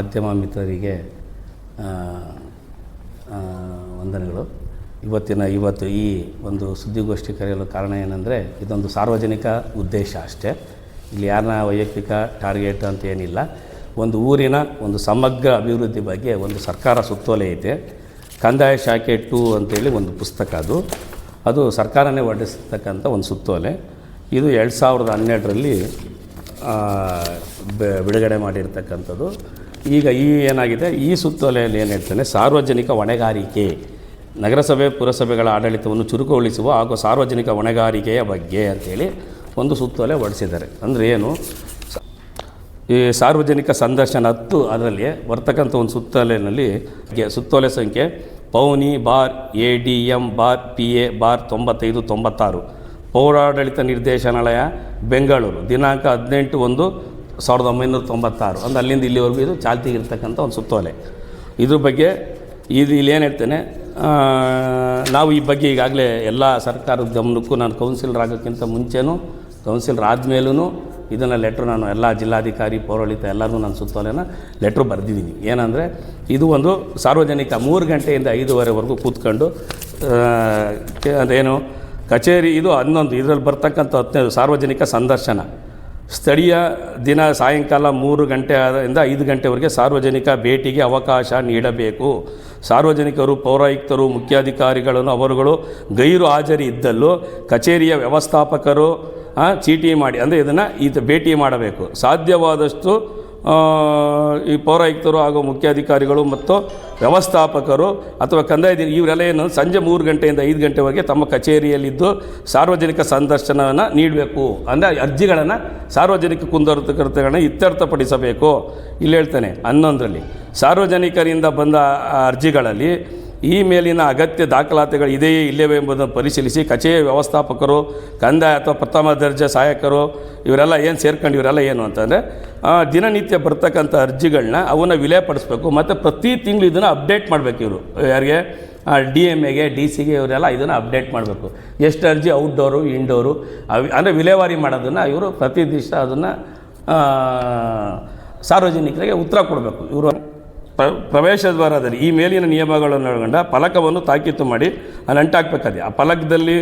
ಮಾಧ್ಯಮ ಮಿತ್ರರಿಗೆ ವಂದನೆಗಳು. ಇವತ್ತಿನ, ಇವತ್ತು ಈ ಒಂದು ಸುದ್ದಿಗೋಷ್ಠಿ ಕರೆಯಲು ಕಾರಣ ಏನಂದರೆ, ಇದೊಂದು ಸಾರ್ವಜನಿಕ ಉದ್ದೇಶ ಅಷ್ಟೇ. ಇಲ್ಲಿ ಯಾರನ್ನ ವೈಯಕ್ತಿಕ ಟಾರ್ಗೆಟ್ ಅಂತ ಏನಿಲ್ಲ. ಒಂದು ಊರಿನ ಒಂದು ಸಮಗ್ರ ಅಭಿವೃದ್ಧಿ ಬಗ್ಗೆ ಒಂದು ಸರ್ಕಾರ ಸುತ್ತೋಲೆ ಐತೆ ಕಂದಾಯ ಶಾಖೆ ಟು ಅಂತೇಳಿ ಒಂದು ಪುಸ್ತಕ ಅದು. ಅದು ಸರ್ಕಾರನೇ ಹೊರಡಿಸ್ತಕ್ಕಂಥ ಒಂದು ಸುತ್ತೋಲೆ. ಇದು ಎರಡು ಸಾವಿರದ ಹನ್ನೆರಡರಲ್ಲಿ ಬಿಡುಗಡೆ ಮಾಡಿರ್ತಕ್ಕಂಥದ್ದು. ಈಗ ಈ ಏನಾಗಿದೆ? ಈ ಸುತ್ತೋಲೆಯಲ್ಲಿ ಏನು ಹೇಳ್ತಾನೆ ಸಾರ್ವಜನಿಕ ಹೊಣೆಗಾರಿಕೆ. ನಗರಸಭೆ, ಪುರಸಭೆಗಳ ಆಡಳಿತವನ್ನು ಚುರುಕುಗೊಳಿಸುವ ಹಾಗೂ ಸಾರ್ವಜನಿಕ ಹೊಣೆಗಾರಿಕೆಯ ಬಗ್ಗೆ ಅಂತೇಳಿ ಒಂದು ಸುತ್ತೋಲೆ ಹೊರಡಿಸಿದ್ದಾರೆ ಅಂದರೆ ಏನು? ಈ ಸಾರ್ವಜನಿಕ ಸಂದರ್ಶನ ಹತ್ತು ಅದರಲ್ಲಿ ಬರ್ತಕ್ಕಂಥ ಒಂದು ಸುತ್ತೋಲೆಯಲ್ಲಿ ಸುತ್ತೋಲೆ ಸಂಖ್ಯೆ ಪೌನಿ bar, A D M bar, P A bar ತೊಂಬತ್ತೈದು ತೊಂಬತ್ತಾರು. ಪೌರಾಡಳಿತ ನಿರ್ದೇಶನಾಲಯ, ಬೆಂಗಳೂರು. ದಿನಾಂಕ ಹದಿನೆಂಟು ಒಂದು ಸಾವಿರದ ಒಂಬೈನೂರ ತೊಂಬತ್ತಾರು. ಅಂದರೆ ಅಲ್ಲಿಂದ ಇಲ್ಲಿವರೆಗೂ ಇದು ಚಾಲ್ತಿಗೆ ಇರ್ತಕ್ಕಂಥ ಒಂದು ಸುತ್ತೋಲೆ. ಇದ್ರ ಬಗ್ಗೆ ಇದು ಏನು ಹೇಳ್ತೇನೆ ನಾವು ಈ ಬಗ್ಗೆ ಈಗಾಗಲೇ ಎಲ್ಲ ಸರ್ಕಾರದ ಗಮನಕ್ಕೂ ನಾನು ಕೌನ್ಸಿಲರ್ ಆಗೋಕ್ಕಿಂತ ಮುಂಚೆನೂ, ಕೌನ್ಸಿಲರ್ ಆದಮೇಲೂ ಇದನ್ನು ಲೆಟ್ರ್ ನಾನು ಎಲ್ಲ ಜಿಲ್ಲಾಧಿಕಾರಿ, ಪೌರಾಡಳಿತ ಎಲ್ಲರೂ ನಾನು ಸುತ್ತೋಲೆನ ಲೆಟ್ರ್ ಬರೆದಿದ್ದೀನಿ. ಏನಂದರೆ, ಇದು ಒಂದು ಸಾರ್ವಜನಿಕ ಮೂರು ಗಂಟೆಯಿಂದ ಐದೂವರೆವರೆಗೂ ಕೂತ್ಕೊಂಡು ಅದೇನು, ಕಚೇರಿ ಇದು ಹನ್ನೊಂದು, ಇದರಲ್ಲಿ ಬರ್ತಕ್ಕಂಥ ಹತ್ತನೇ ಸಾರ್ವಜನಿಕ ಸಂದರ್ಶನ. ಸ್ಥಳೀಯ ದಿನ ಸಾಯಂಕಾಲ ಮೂರು ಗಂಟೆಯಿಂದ ಐದು ಗಂಟೆವರೆಗೆ ಸಾರ್ವಜನಿಕ ಭೇಟಿಗೆ ಅವಕಾಶ ನೀಡಬೇಕು. ಸಾರ್ವಜನಿಕರು, ಪೌರಾಯುಕ್ತರು, ಮುಖ್ಯಾಧಿಕಾರಿಗಳನ್ನು, ಅವರುಗಳು ಗೈರು ಹಾಜರಿ ಇದ್ದಲ್ಲೂ ಕಚೇರಿಯ ವ್ಯವಸ್ಥಾಪಕರು ಚೀಟಿ ಮಾಡಿ, ಅಂದರೆ ಇದನ್ನು ಇದು ಭೇಟಿ ಮಾಡಬೇಕು. ಸಾಧ್ಯವಾದಷ್ಟು ಈ ಪೌರಾಯುಕ್ತರು ಹಾಗೂ ಮುಖ್ಯಾಧಿಕಾರಿಗಳು ಮತ್ತು ವ್ಯವಸ್ಥಾಪಕರು ಅಥವಾ ಕಂದಾಯ ಇವರೆಲ್ಲ ಏನು ಸಂಜೆ ಮೂರು ಗಂಟೆಯಿಂದ ಐದು ಗಂಟೆವರೆಗೆ ತಮ್ಮ ಕಚೇರಿಯಲ್ಲಿದ್ದು ಸಾರ್ವಜನಿಕ ಸಂದರ್ಶನವನ್ನು ನೀಡಬೇಕು. ಅಂದರೆ ಅರ್ಜಿಗಳನ್ನು ಸಾರ್ವಜನಿಕ ಕುಂದರ್ತಕರ್ತಗಳನ್ನ ಇತ್ಯರ್ಥಪಡಿಸಬೇಕು. ಇಲ್ಲಿ ಹೇಳ್ತಾನೆ ಹನ್ನೊಂದರಲ್ಲಿ ಸಾರ್ವಜನಿಕರಿಂದ ಬಂದ ಅರ್ಜಿಗಳಲ್ಲಿ ಈ ಮೇಲಿನ ಅಗತ್ಯ ದಾಖಲಾತಿಗಳು ಇದೆಯೇ ಇಲ್ಲವೇ ಎಂಬುದನ್ನು ಪರಿಶೀಲಿಸಿ ಕಚೇರಿ ವ್ಯವಸ್ಥಾಪಕರು, ಕಂದಾಯ ಅಥವಾ ಪ್ರಥಮ ದರ್ಜೆ ಸಹಾಯಕರು, ಇವರೆಲ್ಲ ಏನು ಸೇರ್ಕೊಂಡು ಇವರೆಲ್ಲ ಏನು ಅಂತಂದರೆ ದಿನನಿತ್ಯ ಬರ್ತಕ್ಕಂಥ ಅರ್ಜಿಗಳನ್ನ ಅವನ್ನ ವಿಲೇಪಡಿಸ್ಬೇಕು. ಮತ್ತು ಪ್ರತಿ ತಿಂಗಳು ಇದನ್ನು ಅಪ್ಡೇಟ್ ಮಾಡಬೇಕು ಇವರು. ಯಾರಿಗೆ? ಡಿ ಎಂ ಎಗೆ, ಡಿ ಸಿಗೆ ಇವರೆಲ್ಲ ಇದನ್ನು ಅಪ್ಡೇಟ್ ಮಾಡಬೇಕು. ಎಷ್ಟು ಅರ್ಜಿ ಔಟ್ಡೋರು ಇಂಡೋರು ಅವು, ಅಂದರೆ ವಿಲೇವಾರಿ ಮಾಡೋದನ್ನು ಇವರು ಪ್ರತಿ ದಿವಸ ಅದನ್ನು ಸಾರ್ವಜನಿಕರಿಗೆ ಉತ್ತರ ಕೊಡಬೇಕು. ಇವರು ಪ್ರ ಪ್ರವೇಶ ದ್ವಾರದಲ್ಲಿ ಈ ಮೇಲಿನ ನಿಯಮಗಳನ್ನು ಒಳಗೊಂಡ ಫಲಕವನ್ನು ತಾಕೀತು ಮಾಡಿ ಅಲ್ಲಿ ಅಂಟಾಕ್ಬೇಕಾದ್ರೆ ಆ ಫಲಕದಲ್ಲಿ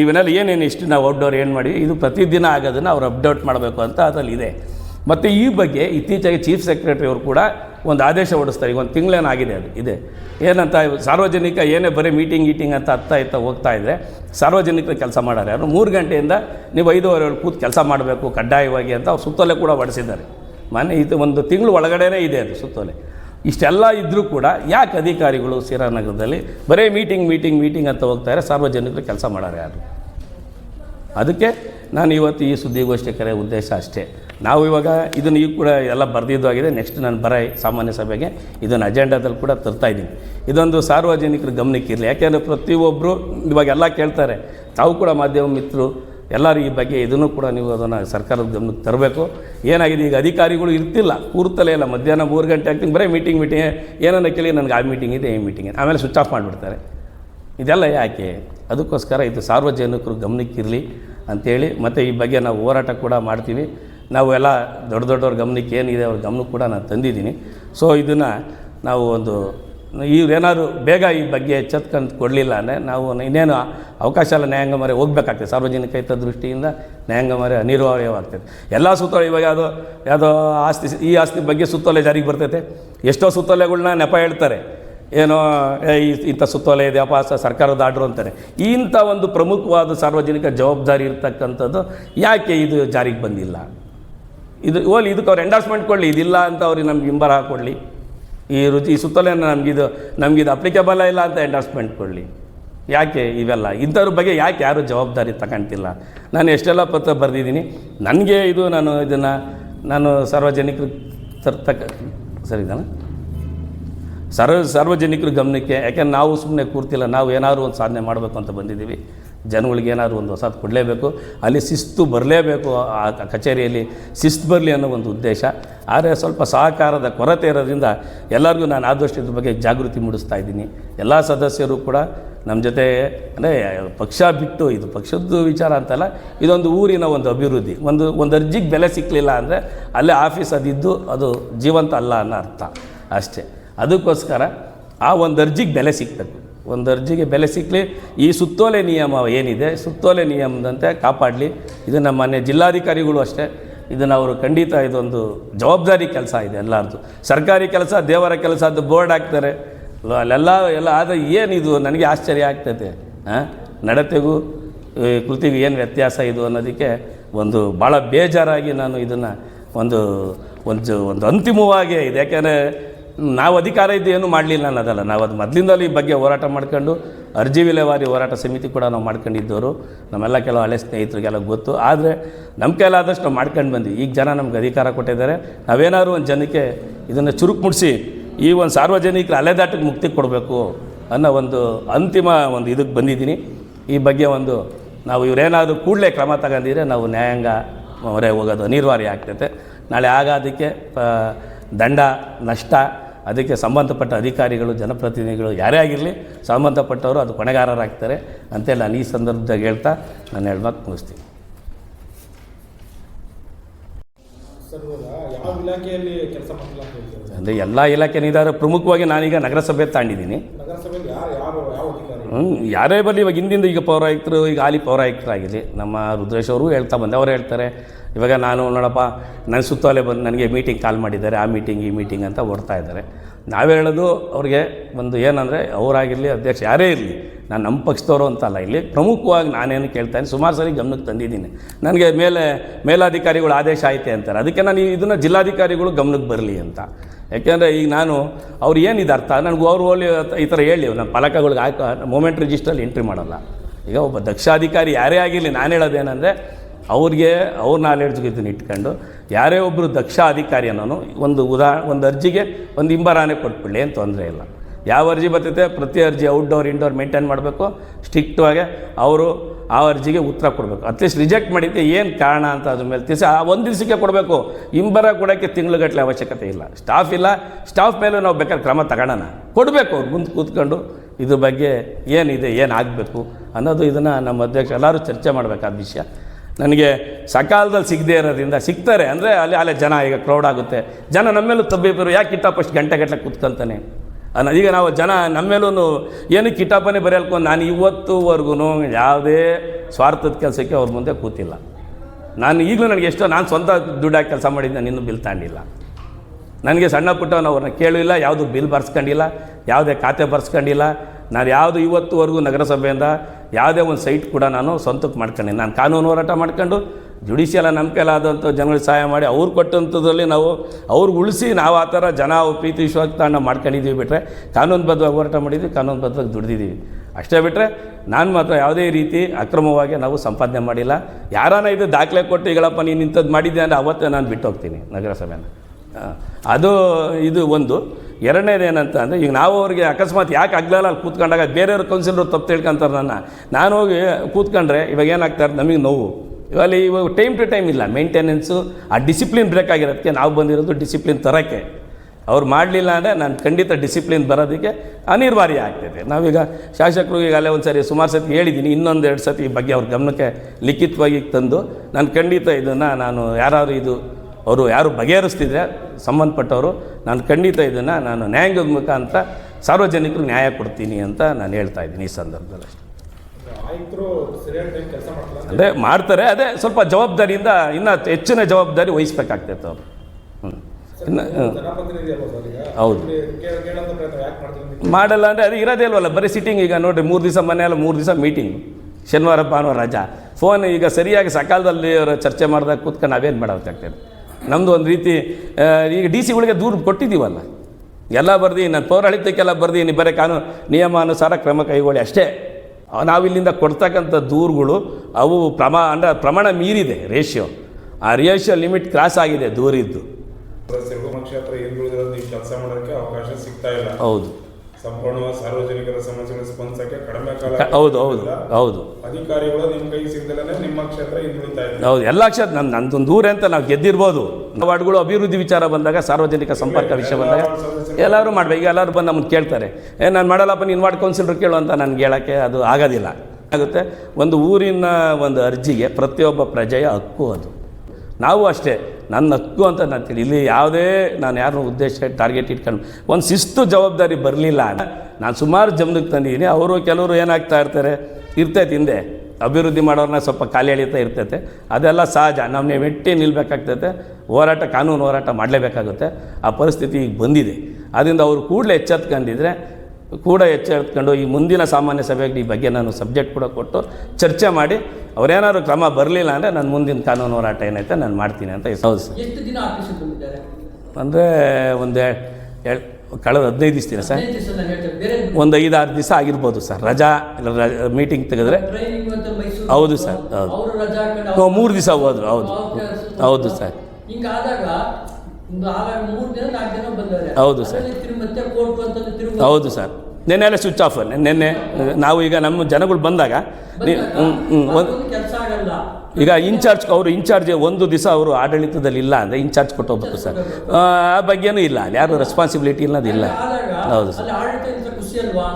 ಇವನ್ನೆಲ್ಲ ಏನೇನು ಇಷ್ಟು ನಾವು ಔಟ್ಡೋರ್ ಏನು ಮಾಡಿ, ಇದು ಪ್ರತಿದಿನ ಆಗೋದನ್ನು ಅವ್ರು ಅಪ್ಡೇಟ್ ಮಾಡಬೇಕು ಅಂತ ಅದರಲ್ಲಿ ಇದೆ. ಮತ್ತು ಈ ಬಗ್ಗೆ ಇತ್ತೀಚೆಗೆ ಚೀಫ್ ಸೆಕ್ರೆಟರಿ ಅವರು ಕೂಡ ಒಂದು ಆದೇಶ ಹೊಡಿಸ್ತಾರೆ ಈಗ ಒಂದು ತಿಂಗಳೇನಾಗಿದೆ ಅದು, ಇದೆ. ಏನಂತ, ಸಾರ್ವಜನಿಕ ಏನೇ ಬರೀ ಮೀಟಿಂಗ್ ಗೀಟಿಂಗ್ ಅಂತ ಹತ್ತಾ ಇತ್ತ ಹೋಗ್ತಾ ಇದ್ದರೆ ಸಾರ್ವಜನಿಕರು ಕೆಲಸ ಮಾಡಾರೆ ಅವರು ಮೂರು ಗಂಟೆಯಿಂದ ನೀವು ಐದೂವರೆವರೆಗೆ ಕೂತು ಕೆಲಸ ಮಾಡಬೇಕು ಕಡ್ಡಾಯವಾಗಿ ಅಂತ ಅವ್ರು ಸುತ್ತಲೇ ಕೂಡ ಹೊಡಿಸಿದ್ದಾರೆ ಮನೆ ಇದು ಒಂದು ತಿಂಗಳು ಒಳಗಡೆನೇ ಇದೆ ಅದು ಸುತ್ತೋಲೆ. ಇಷ್ಟೆಲ್ಲ ಇದ್ದರೂ ಕೂಡ ಯಾಕೆ ಅಧಿಕಾರಿಗಳು ನಗರದಲ್ಲಿ ಬರೀ ಮೀಟಿಂಗ್ ಮೀಟಿಂಗ್ ಮೀಟಿಂಗ್ ಅಂತ ಹೋಗ್ತಾರೆ? ಸಾರ್ವಜನಿಕರು ಕೆಲಸ ಮಾಡೋರು ಯಾರು? ಅದಕ್ಕೆ ನಾನು ಇವತ್ತು ಈ ಸುದ್ದಿಗೋಷ್ಠಿ ಕರೆ ಉದ್ದೇಶ ಅಷ್ಟೇ. ನಾವು ಇವಾಗ ಇದನ್ನು ಈಗ ಕೂಡ ಎಲ್ಲ ಬರೆದಿದ್ದು ಆಗಿದೆ. ನೆಕ್ಸ್ಟ್ ನಾನು ಬರ ಸಾಮಾನ್ಯ ಸಭೆಗೆ ಇದನ್ನು ಅಜೆಂಡಾದಲ್ಲಿ ಕೂಡ ತರ್ತಾ ಇದ್ದೀನಿ. ಇದೊಂದು ಸಾರ್ವಜನಿಕರ ಗಮನಕ್ಕಿರಲಿ ಯಾಕೆಂದರೆ ಪ್ರತಿಯೊಬ್ಬರು ಇವಾಗ ಎಲ್ಲ ಕೇಳ್ತಾರೆ. ತಾವು ಕೂಡ ಮಾಧ್ಯಮ ಮಿತ್ರರು ಎಲ್ಲರೂ ಈ ಬಗ್ಗೆ ಇದನ್ನು ಕೂಡ ನೀವು ಅದನ್ನು ಸರ್ಕಾರದ ಗಮನಕ್ಕೆ ತರಬೇಕು. ಏನಾಗಿದೆ ಈಗ ಅಧಿಕಾರಿಗಳು ಇರ್ತಿಲ್ಲ, ಕೂರ್ತಲೇ ಇಲ್ಲ. ಮಧ್ಯಾಹ್ನ ಮೂರು ಗಂಟೆ ಆಗ್ತೀನಿ, ಬರೀ ಮೀಟಿಂಗ್ ಮೀಟಿಂಗ್ ಏನನ್ನ ಕೇಳಿ ನನಗೆ ಆ ಮೀಟಿಂಗ್ ಇದೆ, ಈ ಮೀಟಿಂಗ್ ಇದೆ. ಆಮೇಲೆ ಸ್ವಿಚ್ ಆಫ್ ಮಾಡಿಬಿಡ್ತಾರೆ. ಇದೆಲ್ಲ ಯಾಕೆ? ಅದಕ್ಕೋಸ್ಕರ ಇದು ಸಾರ್ವಜನಿಕರು ಗಮನಕ್ಕಿರಲಿ ಅಂಥೇಳಿ ಮತ್ತು ಈ ಬಗ್ಗೆ ನಾವು ಹೋರಾಟ ಕೂಡ ಮಾಡ್ತೀವಿ. ನಾವು ಎಲ್ಲ ದೊಡ್ಡ ದೊಡ್ಡವ್ರ ಗಮನಕ್ಕೆ ಏನಿದೆ ಅವ್ರ ಗಮನಕ್ಕೆ ಕೂಡ ನಾನು ತಂದಿದ್ದೀನಿ. ಸೊ ಇದನ್ನು ನಾವು ಒಂದು ಇವ್ರೇನಾದ್ರು ಬೇಗ ಈ ಬಗ್ಗೆ ಎಚ್ಚೆತ್ಕೊಂಡು ಕೊಡಲಿಲ್ಲ ಅಂದರೆ ನಾವು ಇನ್ನೇನು ಅವಕಾಶ ಎಲ್ಲ ನ್ಯಾಯಾಂಗ ಮರೆ ಹೋಗ್ಬೇಕಾಗ್ತದೆ. ಸಾರ್ವಜನಿಕ ಹಿತ ದೃಷ್ಟಿಯಿಂದ ನ್ಯಾಯಾಂಗ ಮರೆ ಅನಿವಾರ್ಯವಾಗ್ತದೆ ಎಲ್ಲ ಸುತ್ತೋಲೆ ಇವಾಗ ಯಾವುದೋ ಯಾವುದೋ ಆಸ್ತಿ ಈ ಆಸ್ತಿ ಬಗ್ಗೆ ಸುತ್ತೋಲೆ ಜಾರಿಗೆ ಬರ್ತೈತೆ. ಎಷ್ಟೋ ಸುತ್ತೋಲೆಗಳನ್ನ ನೆಪ ಹೇಳ್ತಾರೆ. ಏನೋ ಈ- ಇಂಥ ಸುತ್ತೋಲೆ ಇದೆ ಅಪಾಸ ಸರ್ಕಾರದ ಆರ್ಡ್ರು ಅಂತಾರೆ. ಇಂಥ ಒಂದು ಪ್ರಮುಖವಾದ ಸಾರ್ವಜನಿಕ ಜವಾಬ್ದಾರಿ ಇರ್ತಕ್ಕಂಥದ್ದು ಯಾಕೆ ಇದು ಜಾರಿಗೆ ಬಂದಿಲ್ಲ? ಇದು ಓಲಿ, ಇದಕ್ಕೆ ಅವ್ರು ಎಂಡಾರ್ಸ್ಮೆಂಟ್ ಕೊಡಲಿ, ಇದಿಲ್ಲ ಅಂತ ಅವ್ರಿಗೆ ನಮ್ಗೆ ಹಿಂಬರ ಕೊಡಲಿ ಈ ರುಚಿ, ಈ ಸುತ್ತಲೇ ನಮಗಿದು ನಮಗಿದು ಅಪ್ಲಿಕೇಬಲ್ ಇಲ್ಲ ಅಂತ ಎಂಡಾರ್ಸ್ಮೆಂಟ್ ಕೊಡಲಿ. ಯಾಕೆ ಇವೆಲ್ಲ? ಇಂಥವ್ರ ಬಗ್ಗೆ ಯಾಕೆ ಯಾರು ಜವಾಬ್ದಾರಿ ತಗೊಳ್ತಿಲ್ಲ ನಾನು ಎಷ್ಟೆಲ್ಲ ಪತ್ರ ಬರೆದಿದ್ದೀನಿ. ನನಗೆ ಇದು ನಾನು ಇದನ್ನು, ನಾನು ಸಾರ್ವಜನಿಕರು ತರ್ತಕ್ಕ ಸರಿದಾನ ಸರ್ವ ಸಾರ್ವಜನಿಕರ ಗಮನಕ್ಕೆ, ಯಾಕೆಂದ್ರೆ ನಾವು ಸುಮ್ಮನೆ ಕೂರ್ತಿಲ್ಲ, ನಾವು ಏನಾದರೂ ಒಂದು ಸಾಧನೆ ಮಾಡಬೇಕು ಅಂತ ಬಂದಿದ್ದೀವಿ. ಜನಗಳಿಗೆ ಏನಾದರೂ ಒಂದು ಹೊಸದು ಕೊಡಲೇಬೇಕು, ಅಲ್ಲಿ ಶಿಸ್ತು ಬರಲೇಬೇಕು ಆ ಕಚೇರಿಯಲ್ಲಿ ಶಿಸ್ತು ಬರಲಿ ಅನ್ನೋ ಒಂದು ಉದ್ದೇಶ. ಆದರೆ ಸ್ವಲ್ಪ ಸಹಕಾರದ ಕೊರತೆ ಇರೋದ್ರಿಂದ ಎಲ್ಲರಿಗೂ ನಾನು ಆದಷ್ಟು ಇದ್ರ ಬಗ್ಗೆ ಜಾಗೃತಿ ಮೂಡಿಸ್ತಾ ಇದ್ದೀನಿ. ಎಲ್ಲ ಸದಸ್ಯರು ಕೂಡ ನಮ್ಮ ಜೊತೆ, ಅಂದರೆ ಪಕ್ಷ ಬಿಟ್ಟು, ಇದು ಪಕ್ಷದ್ದು ವಿಚಾರ ಅಂತಲ್ಲ, ಇದೊಂದು ಊರಿನ ಒಂದು ಅಭಿವೃದ್ಧಿ. ಒಂದು ಒಂದು ಅರ್ಜಿಗೆ ಬೆಲೆ ಸಿಕ್ಕಲಿಲ್ಲ ಅಂದರೆ ಅಲ್ಲೇ ಆಫೀಸ್ ಅದಿದ್ದು ಅದು ಜೀವಂತ ಅಲ್ಲ ಅನ್ನೋ ಅರ್ಥ ಅಷ್ಟೇ. ಅದಕ್ಕೋಸ್ಕರ ಆ ಒಂದು ಅರ್ಜಿಗೆ ಬೆಲೆ ಸಿಕ್ಕಬೇಕು ಒಂದು ಅರ್ಜಿಗೆ ಬೆಲೆ ಸಿಕ್ಕಲಿ ಈ ಸುತ್ತೋಲೆ ನಿಯಮ ಏನಿದೆ, ಸುತ್ತೋಲೆ ನಿಯಮದಂತೆ ಕಾಪಾಡಲಿ. ಇದು ನಮ್ಮ ಮಾನ್ಯ ಜಿಲ್ಲಾಧಿಕಾರಿಗಳು ಅಷ್ಟೇ. ಇದನ್ನು ಅವರು ಖಂಡಿತ ಇದೊಂದು ಜವಾಬ್ದಾರಿ ಕೆಲಸ ಇದೆ ಎಲ್ಲರದು. ಸರ್ಕಾರಿ ಕೆಲಸ, ದೇವರ ಕೆಲಸ ಅದು ಬೋರ್ಡ್ ಹಾಕ್ತಾರೆ. ಅಲ್ಲೆಲ್ಲ, ಎಲ್ಲ, ಆದರೆ ಏನಿದು? ನನಗೆ ಆಶ್ಚರ್ಯ ಆಗ್ತೈತೆ ನಡತೆಗೂ ಕೃತಿಗೂ ಏನು ವ್ಯತ್ಯಾಸ ಇದು ಅನ್ನೋದಕ್ಕೆ ಒಂದು ಭಾಳ ಬೇಜಾರಾಗಿ ನಾನು ಇದನ್ನು ಒಂದು ಒಂದು ಒಂದು ಅಂತಿಮವಾಗಿ ಇದೆ. ಯಾಕೆಂದರೆ ನಾವು ಅಧಿಕಾರ ಇದ್ದು ಏನೂ ಮಾಡಲಿಲ್ಲ ಅನ್ನೋದಲ್ಲ. ನಾವು ಅದು ಮೊದಲಿಂದಲೂ ಈ ಬಗ್ಗೆ ಹೋರಾಟ ಮಾಡ್ಕೊಂಡು, ಅರ್ಜಿ ವಿಲೇವಾರಿ ಹೋರಾಟ ಸಮಿತಿ ಕೂಡ ನಾವು ಮಾಡ್ಕೊಂಡಿದ್ದವರು. ನಮ್ಮೆಲ್ಲ ಕೆಲವು ಹಳೆ ಸ್ನೇಹಿತರಿಗೆಲ್ಲ ಗೊತ್ತು. ಆದರೆ ನಮ್ಮ ಕೈಲಾದಷ್ಟು ನಾವು ಮಾಡ್ಕೊಂಡು ಬಂದ್ವಿ. ಈಗ ಜನ ನಮ್ಗೆ ಅಧಿಕಾರ ಕೊಟ್ಟಿದ್ದಾರೆ. ನಾವೇನಾದ್ರು ಒಂದು ಜನಕ್ಕೆ ಇದನ್ನು ಚುರುಕು ಮುಡಿಸಿ ಈ ಒಂದು ಸಾರ್ವಜನಿಕರ ಅಲೆದಾಟಕ್ಕೆ ಮುಕ್ತಿ ಕೊಡಬೇಕು ಅನ್ನೋ ಒಂದು ಅಂತಿಮ ಒಂದು ಇದಕ್ಕೆ ಬಂದಿದ್ದೀನಿ. ಈ ಬಗ್ಗೆ ಒಂದು ನಾವು ಇವರೇನಾದರೂ ಕೂಡಲೇ ಕ್ರಮ ತಗೊಂಡಿದ್ರೆ ನಾವು ನ್ಯಾಯಾಂಗ ಹೊರೆ ಹೋಗೋದು ಅನಿವಾರ್ಯ ಆಗ್ತೈತೆ. ನಾಳೆ ಆಗ ಅದಕ್ಕೆ ದಂಡ, ನಷ್ಟ ಅದಕ್ಕೆ ಸಂಬಂಧಪಟ್ಟ ಅಧಿಕಾರಿಗಳು ಜನಪ್ರತಿನಿಧಿಗಳು ಯಾರೇ ಆಗಿರಲಿ ಸಂಬಂಧಪಟ್ಟವರು ಅದು ಹೊಣೆಗಾರರಾಗ್ತಾರೆ ಅಂತೇಳಿ ನಾನು ಈ ಸಂದರ್ಭದಾಗ ಹೇಳ್ತಾ ನಾನು ಹೇಳ್ಬೇಕು ಮುಗಿಸ್ತೀನಿ. ಅಂದರೆ ಎಲ್ಲ ಇಲಾಖೆನಿದ್ದಾರೆ ಪ್ರಮುಖವಾಗಿ ನಾನೀಗ ನಗರಸಭೆ ತಾಂಡಿದ್ದೀನಿ. ಹ್ಞೂ ಯಾರೇ ಬರಲಿ ಇವಾಗ ಹಿಂದಿಂದ ಈಗ ಪೌರಾಯುಕ್ತರು ಈಗ ಹಾಲಿ ಪೌರಾಯುಕ್ತರಾಗಿರಲಿ ನಮ್ಮ ರುದ್ರೇಶ್ ಅವರು ಹೇಳ್ತಾ ಬಂದೆ ಅವ್ರು ಹೇಳ್ತಾರೆ. ಇವಾಗ ನಾನು ನೋಡಪ್ಪ, ನನ್ನ ಸುತ್ತಲೇ ಬಂದು ನನಗೆ ಮೀಟಿಂಗ್ ಕಾಲ್ ಮಾಡಿದ್ದಾರೆ, ಆ ಮೀಟಿಂಗ್ ಈ ಮೀಟಿಂಗ್ ಅಂತ ಓಡ್ತಾ ಇದ್ದಾರೆ. ನಾವು ಹೇಳೋದು ಅವ್ರಿಗೆ ಒಂದು ಏನಂದರೆ, ಅವರಾಗಿರಲಿ, ಅಧ್ಯಕ್ಷ ಯಾರೇ ಇರಲಿ, ನಾನು ನಮ್ಮ ಪಕ್ಷದವರು ಅಂತಲ್ಲ, ಇಲ್ಲಿ ಪ್ರಮುಖವಾಗಿ ನಾನೇನು ಕೇಳ್ತಾನೆ ಸುಮಾರು ಸರಿ ಗಮನಕ್ಕೆ ತಂದಿದ್ದೀನಿ. ನನಗೆ ಮೇಲೆ ಮೇಲಾಧಿಕಾರಿಗಳು ಆದೇಶ ಐತೆ ಅಂತಾರೆ. ಅದಕ್ಕೆ ನಾನು ಇದನ್ನು ಜಿಲ್ಲಾಧಿಕಾರಿಗಳು ಗಮನಕ್ಕೆ ಬರಲಿ ಅಂತ. ಯಾಕೆಂದರೆ ಈಗ ನಾನು, ಅವ್ರು ಏನಿದೆ ಅರ್ಥ? ನನಗೆ ಅವ್ರು ಹೋಲಿ ಈ ಥರ ಹೇಳಿ ನನ್ನ ಫಲಕಗಳಿಗೆ ಹಾಕೋ ಮೂಮೆಂಟ್ ರಿಜಿಸ್ಟ್ರಲ್ಲಿ ಎಂಟ್ರಿ ಮಾಡಲ್ಲ. ಈಗ ಒಬ್ಬ ದಕ್ಷಾಧಿಕಾರಿ ಯಾರೇ ಆಗಿರಲಿ, ನಾನು ಹೇಳೋದೇನೆಂದರೆ ಅವ್ರಿಗೆ, ಅವ್ರ ನಾಲೆಡ್ಜ್ಗೆ ಇದನ್ನು ಇಟ್ಕೊಂಡು ಯಾರೇ ಒಬ್ಬರು ದಕ್ಷ ಅಧಿಕಾರಿ ಅನ್ನೋನು ಒಂದು ಉದಾ, ಒಂದು ಅರ್ಜಿಗೆ ಒಂದು ಇಂಬರಾನೆ ಕೊಟ್ಬಿಡಲಿ ಏನು ತೊಂದರೆ ಇಲ್ಲ. ಯಾವ ಅರ್ಜಿ ಬರ್ತೈತೆ, ಪ್ರತಿ ಅರ್ಜಿ ಔಟ್ಡೋರ್ ಇಂಡೋರ್ ಮೇಂಟೈನ್ ಮಾಡಬೇಕು. ಸ್ಟ್ರಿಕ್ಟಾಗಿ ಅವರು ಆ ಅರ್ಜಿಗೆ ಉತ್ತರ ಕೊಡಬೇಕು. ಅಟ್ಲೀಸ್ಟ್ ರಿಜೆಕ್ಟ್ ಮಾಡಿದ್ದೆ ಏನು ಕಾರಣ ಅಂತ ಅದ್ರ ಮೇಲೆ ತಿಳಿಸಿ, ಆ ಒಂದು ದಿವಸಕ್ಕೆ ಕೊಡಬೇಕು. ಇಂಬರ ಕೊಡೋಕ್ಕೆ ತಿಂಗ್ಳುಗಟ್ಟಲೆ ಅವಶ್ಯಕತೆ ಇಲ್ಲ. ಸ್ಟಾಫ್ ಇಲ್ಲ ಸ್ಟಾಫ್ ಮೇಲೂ ನಾವು ಬೇಕಾದ್ರೆ ಕ್ರಮ ತಗೊಳ್ಳೋಣ ಕೊಡಬೇಕು ಅವ್ರು ಮುಂದೆ ಕೂತ್ಕೊಂಡು, ಇದ್ರ ಬಗ್ಗೆ ಏನಿದೆ, ಏನಾಗಬೇಕು ಅನ್ನೋದು ಇದನ್ನು ನಮ್ಮ ಅಧ್ಯಕ್ಷ ಎಲ್ಲರೂ ಚರ್ಚೆ ಮಾಡಬೇಕಾದ ವಿಷಯ. ನನಗೆ ಸಕಾಲದಲ್ಲಿ ಸಿಗದೇ ಇರೋದ್ರಿಂದ ಸಿಗ್ತಾರೆ. ಅಂದರೆ ಅಲ್ಲಿ ಅಲ್ಲೇ ಜನ ಈಗ ಕ್ರೌಡ್ ಆಗುತ್ತೆ. ಜನ ನಮ್ಮೇಲೂ ತಬ್ಬಿಬ್ಬರು ಯಾಕೆ ಕಿಟ್ಟಪ್ಪ ಅಷ್ಟು ಗಂಟೆ ಗಟ್ಟಲೆ ಕೂತ್ಕೊಂತಾನೆ? ಅನ್ನೋ, ಈಗ ನಾವು ಜನ ನಮ್ಮೇಲೂ ಏನು ಕಿಟ್ಟಪ್ಪನೇ ಬರೆಯಲ್ಕೊಂಡು ನಾನು ಇವತ್ತುವರೆಗೂ ಯಾವುದೇ ಸ್ವಾರ್ಥದ ಕೆಲಸಕ್ಕೆ ಅವ್ರ ಮುಂದೆ ಕೂತಿಲ್ಲ. ನಾನು ಈಗಲೂ ನನಗೆ ಎಷ್ಟೋ ನಾನು ಸ್ವಂತ ದುಡ್ಡಾಗಿ ಕೆಲಸ ಮಾಡಿದ್ದು ನಾನು ಇನ್ನೂ ಬಿಲ್ ತಗೊಂಡಿಲ್ಲ ನನಗೆ ಸಣ್ಣ ಪುಟ್ಟವನು ಅವ್ರನ್ನ ಕೇಳಿಲ್ಲ, ಯಾವುದು ಬಿಲ್ ಬರ್ಸ್ಕೊಂಡಿಲ್ಲ, ಯಾವುದೇ ಖಾತೆ ಬರ್ಸ್ಕೊಂಡಿಲ್ಲ. ನಾನು ಯಾವುದು ಇವತ್ತುವರೆಗೂ ನಗರಸಭೆಯಿಂದ ಯಾವುದೇ ಒಂದು ಸೈಟ್ ಕೂಡ ನಾನು ಸ್ವಂತಕ್ಕೆ ಮಾಡ್ಕೊಂಡಿನಿ ನಾನು ಕಾನೂನು ಹೋರಾಟ ಮಾಡ್ಕೊಂಡು ಜುಡಿಷಿಯಲ್ ನಮ್ಮ ಕೈಲಾದಂಥ ಜನಗಳಿಗೆ ಸಹಾಯ ಮಾಡಿ ಅವ್ರು ಕೊಟ್ಟಂಥದ್ರಲ್ಲಿ ನಾವು ಅವ್ರಿಗೆ ಉಳಿಸಿ ನಾವು ಆ ಥರ ಜನ ಪ್ರೀತಿ ವಿಶ್ವಾಸ ತಾಂಡ ಮಾಡ್ಕೊಂಡಿದ್ದೀವಿ ಬಿಟ್ಟರೆ ಕಾನೂನುಬದ್ಧವಾಗಿ ಹೋರಾಟ ಮಾಡಿದ್ವಿ ಕಾನೂನುಬದ್ಧವಾಗಿ ದುಡಿದಿದ್ದೀವಿ. ಅಷ್ಟೇ ಬಿಟ್ಟರೆ ನಾನು ಮಾತ್ರ ಯಾವುದೇ ರೀತಿ ಅಕ್ರಮವಾಗಿ ನಾವು ಸಂಪಾದನೆ ಮಾಡಿಲ್ಲ. ಯಾರಾನ ಇದು ದಾಖಲೆ ಕೊಟ್ಟು ಈಗಳಪ್ಪ ನೀನು ಇಂಥದ್ದು ಮಾಡಿದ್ದೆ ಅಂದರೆ ಅವತ್ತೇ ನಾನು ಬಿಟ್ಟು ಹೋಗ್ತೀನಿ ನಗರಸಭೆನ ಅದು ಇದು ಒಂದು. ಎರಡನೇದು ಏನಂತ ಅಂದರೆ, ಈಗ ನಾವು ಅವ್ರಿಗೆ ಅಕಸ್ಮಾತ್ ಯಾಕೆ ಆಗ್ಲಲ್ಲ ಅಲ್ಲಿ ಕೂತ್ಕೊಂಡಾಗ ಬೇರೆಯವ್ರ ಕೌನ್ಸಿಲರ್ ತಪ್ಪು ತಿಳ್ಕೊಂತಾರೆ ನನ್ನ. ನಾನು ಹೋಗಿ ಕೂತ್ಕೊಂಡ್ರೆ ಇವಾಗ ಏನಾಗ್ತಾರೆ ನಮಗೆ ನೋವು. ಇವಾಗ ಇವಾಗ ಟೈಮ್ ಟು ಟೈಮ್ ಇಲ್ಲ. ಮೇಂಟೆನೆನ್ಸು ಆ ಡಿಸಿಪ್ಲಿನ್ ಬ್ರೇಕ್ ಆಗಿರೋದಕ್ಕೆ ನಾವು ಬಂದಿರೋದು ಡಿಸಿಪ್ಲಿನ್ ತರೋಕ್ಕೆ. ಅವ್ರು ಮಾಡಲಿಲ್ಲ ಅಂದರೆ ನಾನು ಖಂಡಿತ ಡಿಸಿಪ್ಲಿನ್ ಬರೋದಕ್ಕೆ ಅನಿವಾರ್ಯ ಆಗ್ತೈತೆ ನಾವೀಗ ಶಾಸಕರು ಈಗ ಅಲ್ಲೇ ಒಂದು ಸರಿ ಸುಮಾರು ಸತಿ ಹೇಳಿದ್ದೀನಿ. ಇನ್ನೊಂದು ಎರಡು ಸತಿ ಈ ಬಗ್ಗೆ ಅವ್ರ ಗಮನಕ್ಕೆ ಲಿಖಿತವಾಗಿ ತಂದು ನಾನು ಖಂಡಿತ ಇದನ್ನು ನಾನು ಯಾರಾದ್ರು ಇದು, ಅವರು ಯಾರು ಬಗೆಹರಿಸ್ತಿದ್ರೆ ಸಂಬಂಧಪಟ್ಟವರು ನಾನು ಖಂಡಿತ ಇದನ್ನು ನಾನು ನ್ಯಾಯಾಂಗದ ಅಂತ ಸಾರ್ವಜನಿಕರು ನ್ಯಾಯ ಕೊಡ್ತೀನಿ ಅಂತ ನಾನು ಹೇಳ್ತಾ ಇದ್ದೀನಿ ಈ ಸಂದರ್ಭದಲ್ಲಿ ಅಂದರೆ ಮಾಡ್ತಾರೆ, ಅದೇ ಸ್ವಲ್ಪ ಜವಾಬ್ದಾರಿಯಿಂದ ಇನ್ನೂ ಹೆಚ್ಚಿನ ಜವಾಬ್ದಾರಿ ವಹಿಸ್ಬೇಕಾಗ್ತೈತೆ ಅವರು. ಹ್ಞೂ ಇನ್ನು ಹೌದು. ಮಾಡಲ್ಲ ಅಂದರೆ ಅದು ಇರೋದೇ ಇಲ್ವಲ್ಲ, ಬರೀ ಸಿಟ್ಟಿಂಗ್ ಈಗ ನೋಡಿರಿ, ಮೂರು ದಿವಸ ಮನೆ ಅಲ್ಲ, ಮೂರು ದಿವಸ ಮೀಟಿಂಗ್ ಶನಿವಾರ, ಭಾನುವಾರ ರಜಾ. ಫೋನ್ ಈಗ ಸರಿಯಾಗಿ ಸಕಾಲದಲ್ಲಿ ಅವರು ಚರ್ಚೆ ಮಾಡಿದಾಗ ಕೂತ್ಕೊಂಡು ನಾವೇನು ಮಾಡೋಕ್ಕಾಗ್ತದೆ ನಮ್ಮದು ಒಂದು ರೀತಿ ಈಗ ಡಿ ಸಿಗಳಿಗೆ ದೂರು ಕೊಟ್ಟಿದ್ದೀವಲ್ಲ. ಎಲ್ಲ ಬರ್ದಿ ನಾನು ಪೌರಾಳಿತಕ್ಕೆಲ್ಲ ಬರ್ದಿ ನೀವು ಬರೀ ಕಾನೂನು ನಿಯಮಾನುಸಾರ ಕ್ರಮ ಕೈಗೊಳ್ಳಿ ಅಷ್ಟೇ. ನಾವಿಲ್ಲಿಂದ ಕೊಡ್ತಕ್ಕಂಥ ದೂರುಗಳು ಅವು ಪ್ರಮ ಅಂದರೆ ಪ್ರಮಾಣ ಮೀರಿದೆ ರೇಷಿಯೋ. ಆ ರೇಷಿಯೋ ಲಿಮಿಟ್ ಕ್ರಾಸ್ ಆಗಿದೆ ದೂರಿದ್ದು. ಕ್ಷೇತ್ರ ಕೆಲಸ ಮಾಡೋಕ್ಕೆ ಅವಕಾಶ ಸಿಗ್ತಾ ಇಲ್ಲ. ಹೌದು. ಸಂಪೂರ್ಣವಾಗಿ ಸಾರ್ವಜನಿಕರ ಸಮಸ್ಯೆಗಳ ಸ್ಪಂದಿಸಕ್ಕೆ ಕಡಿಮೆ ಕಾಲ ಹೌದು ಹೌದು ಹೌದು. ಅಧಿಕಾರಿಗಳು ನಿಮ್ಮ ಕೈ ಸಿಗದಲೇ ನಿಮ್ಮ ಕ್ಷೇತ್ರ ಹಿಂದುಳಿತಾ ಇದೆ. ಹೌದು ಎಲ್ಲ ಕ್ಷೇತ್ರ ನನ್ನ ನಂದೊಂದು ದೂರ ಅಂತ ನಾವು ಗೆದ್ದಿರ್ಬೋದು. ವಾರ್ಡ್ಗಳು ಅಭಿವೃದ್ಧಿ ವಿಚಾರ ಬಂದಾಗ ಸಾರ್ವಜನಿಕ ಸಂಪರ್ಕ ವಿಷಯ ಬಂದಾಗ ಎಲ್ಲರೂ ಮಾಡ್ಬೇಕು. ಈಗ ಎಲ್ಲರೂ ಬಂದು ನಮ್ಮನ್ನು ಕೇಳ್ತಾರೆ. ಏ ನಾನು ಮಾಡಲ್ಲಪ್ಪ ನೀನು ವಾರ್ಡ್ ಕೌನ್ಸಿಲರ್ ಕೇಳು ಅಂತ ನನಗೆ ಹೇಳೋಕ್ಕೆ ಅದು ಆಗೋದಿಲ್ಲ. ಆಗುತ್ತೆ ಒಂದು ಊರಿನ ಒಂದು ಅರ್ಜಿಗೆ ಪ್ರತಿಯೊಬ್ಬ ಪ್ರಜೆಯ ಹಕ್ಕು ಅದು. ನಾವು ಅಷ್ಟೇ. ನನ್ನ ಹಕ್ಕು ಅಂತ ನಾನು ತಿಳಿ ಇಲ್ಲಿ ಯಾವುದೇ ನಾನು ಯಾರನ್ನೂ ಉದ್ದೇಶ ಟಾರ್ಗೆಟ್ ಇಟ್ಕೊಂಡು ಒಂದು ಶಿಸ್ತು ಜವಾಬ್ದಾರಿ ಬರಲಿಲ್ಲ ನಾನು ಸುಮಾರು ಜಮ್ನಕ್ಕೆ ತಂದಿದ್ದೀನಿ. ಅವರು ಕೆಲವರು ಏನಾಗ್ತಾ ಇರ್ತಾರೆ? ಇರ್ತೈತೆ ಹಿಂದೆ. ಅಭಿವೃದ್ಧಿ ಮಾಡೋರನ್ನ ಸ್ವಲ್ಪ ಖಾಲಿ ಎಳಿತಾ ಇರ್ತೈತೆ. ಅದೆಲ್ಲ ಸಹಜ. ನೀವು ಮೆಟ್ಟಿ ನಿಲ್ಬೇಕಾಗ್ತೈತೆ. ಹೋರಾಟ, ಕಾನೂನು ಹೋರಾಟ ಮಾಡಲೇಬೇಕಾಗುತ್ತೆ. ಆ ಪರಿಸ್ಥಿತಿ ಈಗ ಬಂದಿದೆ. ಅದರಿಂದ ಅವರು ಕೂಡಲೇ ಎಚ್ಚೆತ್ಕೊಂಡಿದ್ರೆ ಕೂಡ ಎಚ್ಚೆತ್ಕೊಂಡು ಈ ಮುಂದಿನ ಸಾಮಾನ್ಯ ಸಭೆಗೆ ಈ ಬಗ್ಗೆ ನಾನು ಸಬ್ಜೆಕ್ಟ್ ಕೂಡ ಕೊಟ್ಟು ಚರ್ಚೆ ಮಾಡಿ ಅವರೇನಾದ್ರು ಕ್ರಮ ಬರಲಿಲ್ಲ ಅಂದರೆ ನಾನು ಮುಂದಿನ ಕಾನೂನು ಹೋರಾಟ ಏನೈತೆ ನಾನು ಮಾಡ್ತೀನಿ ಅಂತ ಹೌದು ಸರ್. ಎಷ್ಟು ದಿನ ಆಫೀಸಿಗೆ ಬಂದಿದ್ದಾರೆ ಅಂದರೆ ಒಂದು ಕಳೆದ ಹದಿನೈದು ದಿವಸ ಸರ್. ಒಂದು ಐದು ಆರು ದಿವಸ ಆಗಿರ್ಬೋದು ಸರ್. ರಜಾ ಇಲ್ಲ ಮೀಟಿಂಗ್ ತೆಗೆದ್ರೆ. ಹೌದು ಸರ್, ಹೌದು. ಅವರು ರಜಾ ಹಾಕೊಂಡು ಮೂರು ದಿವಸ ಹೋದ್ರು ಹೌದು. ಹೌದು ಸರ್. ಹೌದು ಸರ್. ಹೌದು ಸರ್. ನೆನ್ನೆಲ್ಲ ಸ್ವಿಚ್ ಆಫ್ ನಿನ್ನೆ ನಾವು ಈಗ ನಮ್ಮ ಜನಗಳು ಬಂದಾಗ ಈಗ ಇನ್ಚಾರ್ಜ್ ಅವರು ಇನ್ಚಾರ್ಜ್ ಒಂದು ದಿವಸ ಅವರು ಆಡಳಿತದಲ್ಲಿ ಇಲ್ಲ ಅಂದರೆ ಇನ್ಚಾರ್ಜ್ ಕೊಟ್ಟೋಗ್ಬೇಕು ಸರ್. ಆ ಬಗ್ಗೆನೂ ಇಲ್ಲ. ಅಲ್ಲಿ ಯಾರು ರೆಸ್ಪಾನ್ಸಿಬಿಲಿಟಿ ಇಲ್ಲದ ಇಲ್ಲ. ಹೌದು ಸರ್.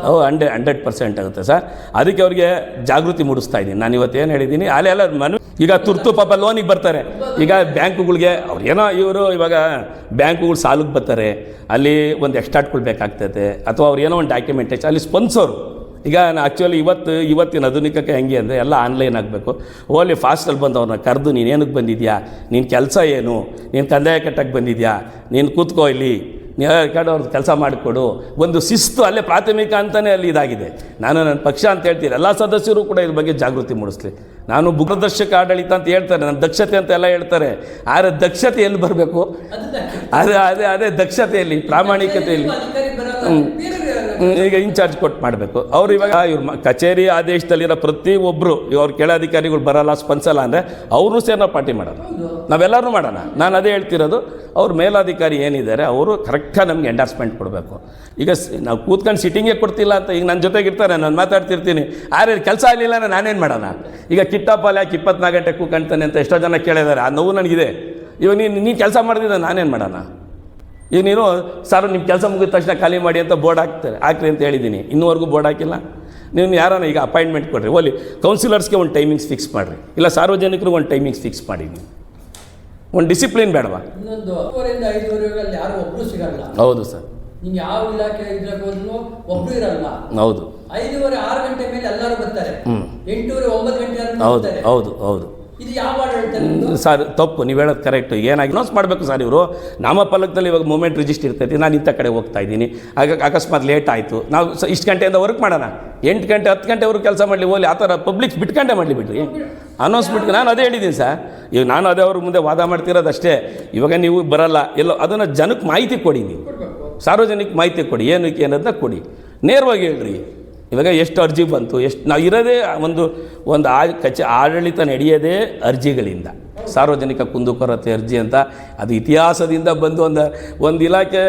ಓ ಹಂಡ್ರೆಡ್ ಹಂಡ್ರೆಡ್ ಪರ್ಸೆಂಟ್ ಆಗುತ್ತೆ ಸರ್. ಅದಕ್ಕೆ ಅವರಿಗೆ ಜಾಗೃತಿ ಮೂಡಿಸ್ತಾ ಇದ್ದೀನಿ. ನಾನು ಇವತ್ತು ಏನು ಹೇಳಿದ್ದೀನಿ ಅಲ್ಲೆಲ್ಲ ಮನು ಈಗ ತುರ್ತು ಪಾಪ ಲೋನಿಗೆ ಬರ್ತಾರೆ. ಈಗ ಬ್ಯಾಂಕುಗಳಿಗೆ ಅವ್ರು ಏನೋ ಇವರು ಇವಾಗ ಬ್ಯಾಂಕುಗಳು ಸಾಲಕ್ಕೆ ಬರ್ತಾರೆ. ಅಲ್ಲಿ ಒಂದು ಎಕ್ಸ್ಟಾಟ್ಗಳು ಬೇಕಾಗ್ತೈತೆ ಅಥವಾ ಅವ್ರು ಏನೋ ಒಂದು ಡಾಕ್ಯುಮೆಂಟೇಶನ್ ಅಲ್ಲಿ ಸ್ಪಾನ್ಸರ್. ಈಗ ಆ್ಯಕ್ಚುಲಿ ಇವತ್ತು, ಇವತ್ತಿನ ಆಧುನಿಕಕ್ಕೆ ಹೆಂಗೆ ಅಂದರೆ ಎಲ್ಲ ಆನ್ಲೈನ್ ಆಗಬೇಕು. ಓಲಿ ಫಾಸ್ಟಲ್ಲಿ ಬಂದು ಅವ್ರನ್ನ ಕರೆದು, ನೀನು ಏನಕ್ಕೆ ಬಂದಿದ್ಯಾ? ನಿನ್ನ ಕೆಲಸ ಏನು? ನೀನು ಕಂದಾಯ ಕಟ್ಟಕ್ಕೆ ಬಂದಿದ್ಯಾ? ನೀನು ಕೂತ್ಕೋ ಇಲ್ಲಿ. ಕಡೆ ಅವ್ರದ್ದು ಕೆಲಸ ಮಾಡಿಕೊಡು. ಒಂದು ಶಿಸ್ತು ಅಲ್ಲೇ ಪ್ರಾಥಮಿಕ ಅಂತಲೇ ಅಲ್ಲಿ ಇದಾಗಿದೆ. ನಾನು ನನ್ನ ಪಕ್ಷ ಅಂತ ಹೇಳ್ತೀನಿ. ಎಲ್ಲ ಸದಸ್ಯರು ಕೂಡ ಇದ್ರ ಬಗ್ಗೆ ಜಾಗೃತಿ ಮೂಡಿಸ್ಲಿ. ನಾನು ಬುಗ್ರದರ್ಶಕ ಆಡಳಿತ ಅಂತ ಹೇಳ್ತಾರೆ. ನನ್ನ ದಕ್ಷತೆ ಅಂತ ಎಲ್ಲ ಹೇಳ್ತಾರೆ. ಆದರೆ ದಕ್ಷತೆ ಎಲ್ಲಿ ಬರಬೇಕು? ಅದೇ ಅದೇ ಅದೇ ದಕ್ಷತೆಯಲ್ಲಿ ಪ್ರಾಮಾಣಿಕತೆಯಲ್ಲಿ. ಈಗ ಇನ್ಚಾರ್ಜ್ ಕೊಟ್ಟು ಮಾಡಬೇಕು. ಅವ್ರು ಇವಾಗ ಇವ್ರ ಕಚೇರಿ ಆದೇಶದಲ್ಲಿರೋ ಪ್ರತಿ ಇವ್ರ ಕೆಳ ಅಧಿಕಾರಿಗಳು ಬರಲ್ಲ ಸ್ಪಂದಿಸಲ್ಲ ಅಂದರೆ ಅವರು ಸೇರಿ ನಾವು ಪಾರ್ಟಿ ಮಾಡೋಣ ನಾವೆಲ್ಲರೂ ಮಾಡೋಣ. ನಾನು ಅದೇ ಹೇಳ್ತಿರೋದು ಅವ್ರ ಮೇಲಾಧಿಕಾರಿ ಏನಿದ್ದಾರೆ ಅವರು ಕರೆಕ್ಟಾಗಿ ನಮ್ಗೆ ಎಂಡಾರ್ಸ್ಮೆಂಟ್ ಕೊಡಬೇಕು. ಈಗ ನಾವು ಕೂತ್ಕೊಂಡು ಸಿಟ್ಟಿಂಗೇ ಕೊಡ್ತಿಲ್ಲ ಅಂತ ಈಗ ನನ್ನ ಜೊತೆಗಿರ್ತಾರೆ ನಾನು ಮಾತಾಡ್ತಿರ್ತೀನಿ. ಆರೇ ಕೆಲಸ ಆಗಲಿಲ್ಲ ಅಂದ್ರೆ ನಾನೇನು ಮಾಡೋಣ? ಈಗ ಕಿಟ್ಟಪ್ಪ ಯಾಕೆ ಇಪ್ಪತ್ನಾಲ್ಕು ಗಂಟೆ ಕೂತ್ಕೊಂತಾನೆ ಅಂತ ಎಷ್ಟೋ ಜನ ಕೇಳಿದ್ದಾರೆ ಆ ನೋವು ನನಗಿದೆ. ಇವಾಗ ನೀನು ನೀನು ಕೆಲಸ ಮಾಡಿದ್ರೆ ನಾನೇನು ಮಾಡೋಣ? ಈಗ ನೀನು ಸರ್ ನಿಮ್ಮ ಕೆಲಸ ಮುಗಿದ ತಕ್ಷಣ ಖಾಲಿ ಮಾಡಿ ಅಂತ ಬೋರ್ಡ್ ಹಾಕ್ತಾರೆ. ಹಾಕ್ರಿ ಅಂತ ಹೇಳಿದ್ದೀನಿ ಇನ್ನೂವರೆಗೂ ಬೋರ್ಡ್ ಹಾಕಿಲ್ಲ. ನೀವು ಯಾರನ್ನ ಈಗ ಅಪಾಯಿಂಟ್ಮೆಂಟ್ ಕೊಡ್ರಿ. ಓಲಿ ಕೌನ್ಸಿಲರ್ಸ್ಗೆ ಒಂದು ಟೈಮಿಂಗ್ಸ್ ಫಿಕ್ಸ್ ಮಾಡಿರಿ. ಇಲ್ಲ ಸಾರ್ವಜನಿಕರಿಗೆ ಒಂದು ಟೈಮಿಂಗ್ಸ್ ಫಿಕ್ಸ್ ಮಾಡಿ ಒಂದು ಡಿಸಿಪ್ಲಿನ್ ಬೇಡವಾ? ಹೌದು ಸರ್. ಯಾವ ಇಲಾಖೆ ಇರಲ್ಲ. ಹೌದು. ಐದೂವರೆ ಆರು ಗಂಟೆ ಮೇಲೆ ಎಲ್ಲರೂ ಬರ್ತಾರೆ. ಎಂಟೂವರೆ ಒಂಬತ್ತು ಗಂಟೆ ಹೌದು ಹೌದು ಹೌದು. ಸರ್, ತಪ್ಪು. ನೀವು ಹೇಳೋದು ಕರೆಕ್ಟು ಏನಾಗಿ ಅನೌನ್ಸ್ ಮಾಡಬೇಕು ಸರ್ ಇವರು? ನಾಮಫಲಕದಲ್ಲಿ ಇವಾಗ ಮೂಮೆಂಟ್ ರಿಜಿಸ್ಟರ್ ಇರ್ತೈತಿ. ನಾನು ಇಂಥ ಕಡೆ ಹೋಗ್ತಾ ಇದ್ದೀನಿ. ಆಗ ಅಕಸ್ಮಾತ್ ಲೇಟ್ ಆಯಿತು. ನಾವು ಇಷ್ಟು ಗಂಟೆಯಿಂದ ವರ್ಕ್ ಮಾಡೋಣ? ಎಂಟು ಗಂಟೆ, ಹತ್ತು ಗಂಟೆವರೆಗೂ ಕೆಲಸ ಮಾಡಲಿ ಹೋಗ್ಲಿ ಆ ಥರ ಪಬ್ಲಿಕ್ ಬಿಟ್ಕೊಂಡೆ ಮಾಡಲಿ ಬಿಡ್ರಿ. ಅನೌನ್ಸ್ ಬಿಟ್ಟು ನಾನು ಅದೇ ಹೇಳಿದ್ದೀನಿ ಸರ್. ಇವಾಗ ನಾನು ಅದೇ ಅವ್ರ ಮುಂದೆ ವಾದ ಮಾಡ್ತಿರೋದು ಅಷ್ಟೇ ಇವಾಗ ನೀವು ಬರಲ್ಲ. ಎಲ್ಲೋ, ಅದನ್ನು ಜನಕ್ಕೆ ಮಾಹಿತಿ ಕೊಡಿ ನೀವು. ಸಾರ್ವಜನಿಕ ಮಾಹಿತಿ ಕೊಡಿ. ಏನಕ್ಕೆ ಅನ್ನೋದನ್ನ ಕೊಡಿ. ನೇರವಾಗಿ ಹೇಳ್ರಿ. ಇವಾಗ ಎಷ್ಟು ಅರ್ಜಿ ಬಂತು ಎಷ್ಟು ನಾವು ಇರೋದೇ ಒಂದು ಒಂದು ಆ ಕಚ ಆಡಳಿತ ನಡೆಯೋದೇ ಅರ್ಜಿಗಳಿಂದ. ಸಾರ್ವಜನಿಕ ಕುಂದುಕೊರತೆ ಅರ್ಜಿ ಅಂತ ಅದು ಇತಿಹಾಸದಿಂದ ಬಂದು ಒಂದು ಒಂದು ಇಲಾಖೆ